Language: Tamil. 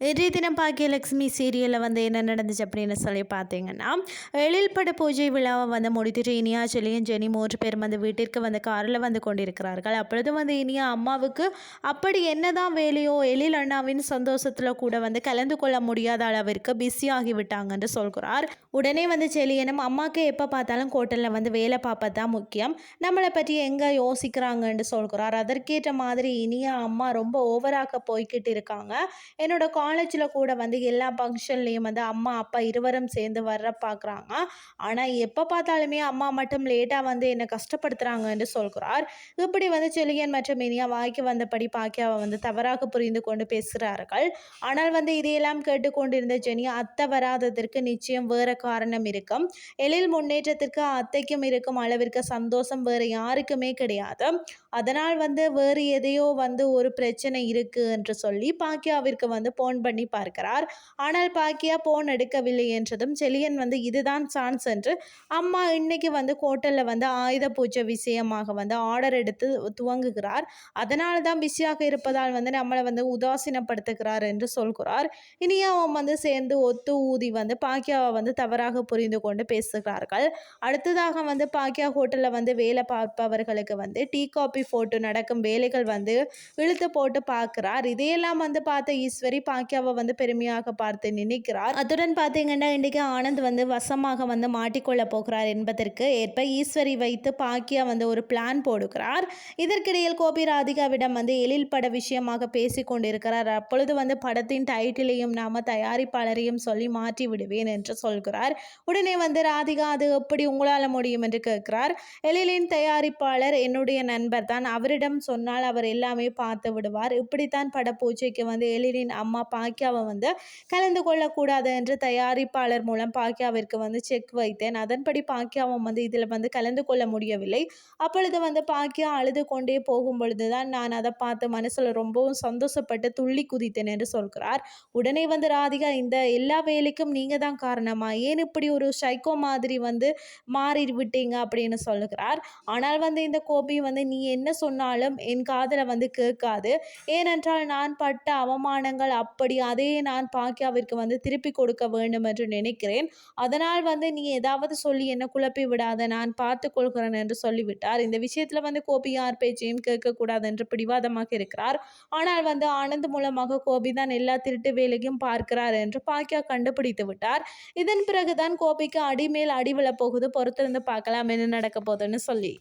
இன்றைய தினம் பாக்கியலட்சுமி சீரியலில் வந்து என்ன நடந்துச்சு அப்படின்னு சொல்லி பார்த்தீங்கன்னா எழில் பட பூஜை விழாவை வந்து முடித்துட்டு இனியா செல்லியும் ஜெனி மூன்று பேர் வந்து வீட்டிற்கு வந்து காரில் வந்து கொண்டிருக்கிறார்கள். அப்பொழுது வந்து இனியா அம்மாவுக்கு அப்படி என்னதான் வேலையோ எழில் அண்ணாவின் சந்தோஷத்தில் கூட வந்து கலந்து கொள்ள முடியாத அளவிற்கு பிஸி ஆகிவிட்டாங்கன்னு சொல்கிறார். உடனே வந்து செலியனும் அம்மாவுக்கு எப்போ பார்த்தாலும் ஹோட்டலில் வந்து வேலை பார்ப்பது தான் முக்கியம். நம்மளை பற்றி எங்கே யோசிக்கிறாங்கன்னு சொல்கிறார். அதற்கேற்ற மாதிரி இனியா அம்மா ரொம்ப ஓவராக போய்கிட்டு இருக்காங்க. என்னோட காலேஜில் கூட வந்து எல்லா ஃபங்க்ஷன்லேயும் வந்து அம்மா அப்பா இருவரும் சேர்ந்து வர்ற பார்க்குறாங்க ஆனால் எப்போ பார்த்தாலுமே அம்மா மட்டும் லேட்டாக வந்து என்னை கஷ்டப்படுத்துகிறாங்கன்னு சொல்கிறார். இப்படி வந்து செலியன் மற்றும் இனியா வாய்க்கு வந்தபடி பாக்கியாவை வந்து தவறாக புரிந்து கொண்டு பேசுகிறார்கள் ஆனால் வந்து இதையெல்லாம் கேட்டுக்கொண்டிருந்த ஜெனி அத்தை வராததற்கு நிச்சயம் வேறு காரணம் இருக்கும். எழில் முன்னேற்றத்திற்கு அத்தைக்கும் இருக்கும் அளவிற்கு சந்தோஷம் வேறு யாருக்குமே கிடையாது. அதனால் வந்து வேறு எதையோ வந்து ஒரு பிரச்சனை இருக்குது என்று சொல்லி பாக்கியாவிற்கு வந்து போன ஃபோன் பண்ணி பார்க்கிறார். ஆனால் பாக்கியா போன் எடுக்கவில்லை என்றதும் செலியன் வந்து இதுதான் சான்ஸ் என்று அம்மா இன்னைக்கு வந்து ஹோட்டலில் வந்து ஆயுத பூஜை விஷயமாக வந்து ஆர்டர் எடுத்து துவங்குகிறார். அதனால தான் பிஸியாக இருப்பதால் வந்து நம்மளை வந்து உதாசீனப்படுத்துகிறார் என்று சொல்கிறார். இனியாவும் வந்து சேர்ந்து ஒத்து ஊதி வந்து பாக்கியாவை வந்து தவறாக புரிந்து கொண்டு பேசுகிறார்கள். அடுத்ததாக வந்து பாக்கியா ஹோட்டலில் வந்து வேலை பார்ப்பவர்களுக்கு வந்து டீ காபி போட்டு நடக்கும் வேலைகள் வந்து இழுத்து போட்டு பார்க்கிறார். இதையெல்லாம் வந்து பார்த்த ஈஸ்வரி பாக்கியா பாக்கியாவை வந்து பெருமையாக பார்த்து நினைக்கிறார். அத்துடன் பார்த்தீங்கன்னா இன்றைக்கு ஆனந்த் வந்து வசமாக வந்து மாட்டிக்கொள்ள போகிறார் என்பதற்கு ஏற்ப ஈஸ்வரி வைத்து பாக்கியா வந்து ஒரு பிளான் போடுகிறார். இதற்கிடையில் கோபி ராதிகாவிடம் வந்து எழில் பட விஷயமாக பேசி கொண்டிருக்கிறார். அப்பொழுது வந்து படத்தின் டைட்டிலையும் நாம தயாரிப்பாளரையும் சொல்லி மாற்றி விடுவேன் என்று சொல்கிறார். உடனே வந்து ராதிகா அது எப்படி உங்களால் முடியும்? என்று கேட்கிறார். எழிலின் தயாரிப்பாளர் என்னுடைய நண்பர் தான். அவரிடம் சொன்னால் அவர் எல்லாமே பார்த்து விடுவார். இப்படித்தான் பட பூஜைக்கு வந்து எழிலின் அம்மா பாக்கியாவை வந்து கலந்து கொள்ளக்கூடாது என்று தயாரிப்பாளர் மூலம் பாக்கியாவிற்கு வந்து செக் வைத்தேன். அதன்படி பாக்கியாவும் வந்து இதில் வந்து கலந்து கொள்ள முடியவில்லை. அப்பொழுது வந்து பாக்கியா அழுது கொண்டே போகும் பொழுது தான் நான் அதை பார்த்து மனசில் ரொம்பவும் சந்தோஷப்பட்டு துள்ளி குதித்தேன் என்று சொல்கிறார். உடனே வந்து ராதிகா இந்த எல்லா வேலைக்கும் நீங்கள் தான் காரணமா? ஏன் இப்படி ஒரு சைக்கோ மாதிரி வந்து மாறி விட்டீங்க அப்படின்னு சொல்லுகிறார். ஆனால் வந்து இந்த கோபி வந்து நீ என்ன சொன்னாலும் என் காதலை வந்து கேட்காது. ஏனென்றால் நான் பட்ட அவமானங்கள் அப்படி அப்படி அதையே நான் பாக்கியாவிற்கு வந்து திருப்பி கொடுக்க வேண்டும் என்று நினைக்கிறேன். அதனால் வந்து நீ ஏதாவது சொல்லி என்ன குழப்பி விடாத நான் பார்த்து கொள்கிறேன் என்று சொல்லிவிட்டார். இந்த விஷயத்தில் வந்து கோபி யார் பேச்சையும் கேட்கக்கூடாது என்று பிடிவாதமாக இருக்கிறார். ஆனால் வந்து ஆனந்த் மூலமாக கோபி தான் எல்லா திருட்டு வேலையும் பார்க்கிறார் என்று பாக்கியா கண்டுபிடித்து விட்டார். இதன் பிறகுதான் கோபிக்கு அடிமேல் அடி விழப்போகுது பொறுத்திருந்து பார்க்கலாம் என்ன நடக்க போகுதுன்னு சொல்லி.